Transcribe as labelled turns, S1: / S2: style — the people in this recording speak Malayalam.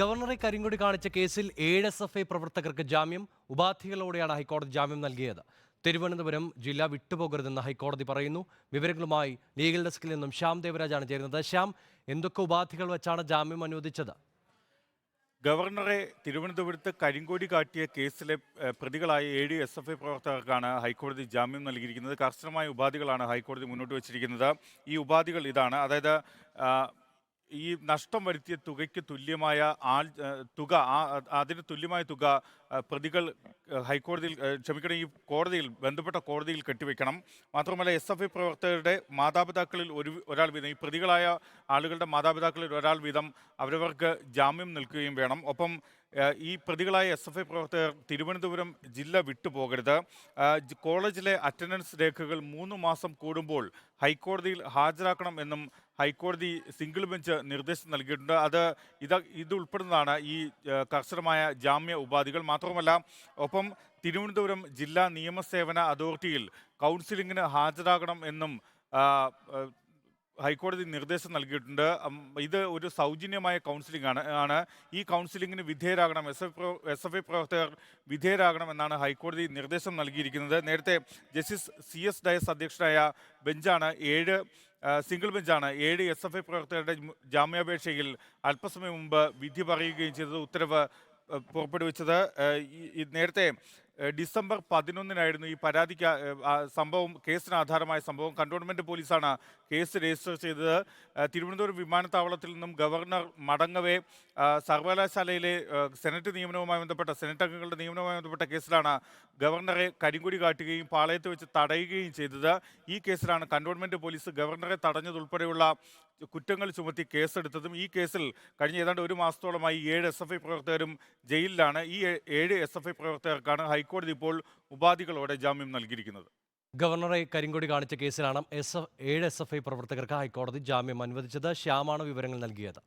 S1: ഗവർണറെ കരിങ്കൊടി കാണിച്ച കേസിൽ ഏഴ് എസ് എഫ് ഐ പ്രവർത്തകർക്ക് ജാമ്യം ഉപാധികളോടെയാണ് ഹൈക്കോടതി ജാമ്യം നൽകിയത്. തിരുവനന്തപുരം ജില്ല വിട്ടുപോകരുതെന്ന് ഹൈക്കോടതി പറയുന്നു. വിവരങ്ങളുമായി ലീഗൽ ഡെസ്കിൽ നിന്നും ശ്യാം ദേവരാജാണ് ചേരുന്നത്. ശ്യാം എന്തൊക്കെ ഉപാധികൾ വെച്ചാണ് ജാമ്യം അനുവദിച്ചത്?
S2: ഗവർണറെ തിരുവനന്തപുരത്ത് കരിങ്കോടി കാട്ടിയ കേസിലെ പ്രതികളായ ഏഴ് എസ് എഫ് ഐ പ്രവർത്തകർക്കാണ് ഹൈക്കോടതി ജാമ്യം നൽകിയിരിക്കുന്നത്. കർശനമായ ഉപാധികളാണ് ഹൈക്കോടതി മുന്നോട്ട് വച്ചിരിക്കുന്നത്. ഈ ഉപാധികൾ ഇതാണ്. അതായത് ഈ നഷ്ടം വരുത്തിയ തുകയ്ക്ക് തുല്യമായ ആൾ തുക അതിന് തുല്യമായ തുക പ്രതികൾ ഹൈക്കോടതിയിൽ ക്ഷമിക്കണം ഈ കോടതിയിൽ ബന്ധപ്പെട്ട കോടതിയിൽ കെട്ടിവെക്കണം. മാത്രമല്ല എസ് എഫ് ഐ പ്രവർത്തകരുടെ മാതാപിതാക്കളിൽ ഒരു ഒരാൾ വീതം ഈ പ്രതികളായ ആളുകളുടെ മാതാപിതാക്കളിൽ ഒരാൾ വീതം അവരവർക്ക് ജാമ്യം നിൽക്കുകയും വേണം. ഒപ്പം ഈ പ്രതികളായ എസ് എഫ് ഐ പ്രവർത്തകർ തിരുവനന്തപുരം ജില്ല വിട്ടുപോകരുത്. കോളേജിലെ അറ്റൻഡൻസ് രേഖകൾ മൂന്ന് മാസം കൂടുമ്പോൾ ഹൈക്കോടതിയിൽ ഹാജരാക്കണം എന്നും ഹൈക്കോടതി സിംഗിൾ ബെഞ്ച് നിർദ്ദേശം നൽകിയിട്ടുണ്ട്. അത് ഇത് ഇതുൾപ്പെടുന്നതാണ് ഈ കർശനമായ ജാമ്യ ഉപാധികൾ. മാത്രമല്ല ഒപ്പം തിരുവനന്തപുരം ജില്ലാ നിയമസേവന അതോറിറ്റിയിൽ കൗൺസിലിങ്ങിന് ഹാജരാകണം എന്നും ഹൈക്കോടതി നിർദ്ദേശം നൽകിയിട്ടുണ്ട്. ഇത് ഒരു സൗജന്യമായ കൗൺസിലിംഗ് ആണ് ആണ്. ഈ കൗൺസിലിങ്ങിന് വിധേയരാകണം S F S F I പ്രവർത്തകർ വിധേയരാകണം എന്നാണ് ഹൈക്കോടതി നിർദ്ദേശം നൽകിയിരിക്കുന്നത്. നേരത്തെ ജസ്റ്റിസ് സി എസ് ഡയസ് അധ്യക്ഷനായ ബെഞ്ചാണ് ഏഴ് സിംഗിൾ ബെഞ്ചാണ് ഏഴ് എസ് എഫ് ഐ പ്രവർത്തകരുടെ ജാമ്യാപേക്ഷയിൽ അല്പസമയം മുമ്പ് വിധി പറയുകയും ചെയ്തത്. ഉത്തരവ് പുറപ്പെടുവിച്ചത്. നേരത്തെ ഡിസംബർ പതിനൊന്നിനായിരുന്നു ഈ പരാതിക്ക് സംഭവം കേസിന് ആധാരമായ സംഭവം. കണ്ടോൺമെന്റ് പോലീസാണ് കേസ് രജിസ്റ്റർ ചെയ്തത്. തിരുവനന്തപുരം വിമാനത്താവളത്തിൽ നിന്നും ഗവർണർ മടങ്ങവേ സർവകലാശാലയിലെ സെനറ്റ് നിയമനവുമായി ബന്ധപ്പെട്ട സെനറ്റ് അംഗങ്ങളുടെ നിയമനവുമായി ബന്ധപ്പെട്ട കേസിലാണ് ഗവർണറെ കരിങ്കൊടി കാട്ടുകയും പാളയത്ത് വെച്ച് തടയുകയും ചെയ്തത്. ഈ കേസിലാണ് കണ്ടോൺമെന്റ് പോലീസ് ഗവർണറെ തടഞ്ഞതുൾപ്പെടെയുള്ള കുറ്റങ്ങൾ ചുമത്തി കേസെടുത്തതും ഈ കേസിൽ കഴിഞ്ഞ ഏതാണ്ട് ഒരു മാസത്തോളമായി ഏഴ് എസ് എഫ് ഐ പ്രവർത്തകരും ജയിലിലാണ്. ഈ ഏഴ് എസ് എഫ് ഐ പ്രവർത്തകർക്കാണ് ഹൈക്കോടതി ഇപ്പോൾ ഉപാധികളോടെ ജാമ്യം നൽകിയിരിക്കുന്നത്.
S1: ഗവർണറെ കരിങ്കൊടി കാണിച്ച കേസിലാണ് എസ് എഫ് ഏഴ് എസ് എഫ് ഐ പ്രവർത്തകർക്ക് ഹൈക്കോടതി ജാമ്യം അനുവദിച്ചത്. ശ്യാമാണ് വിവരങ്ങൾ നൽകിയത്.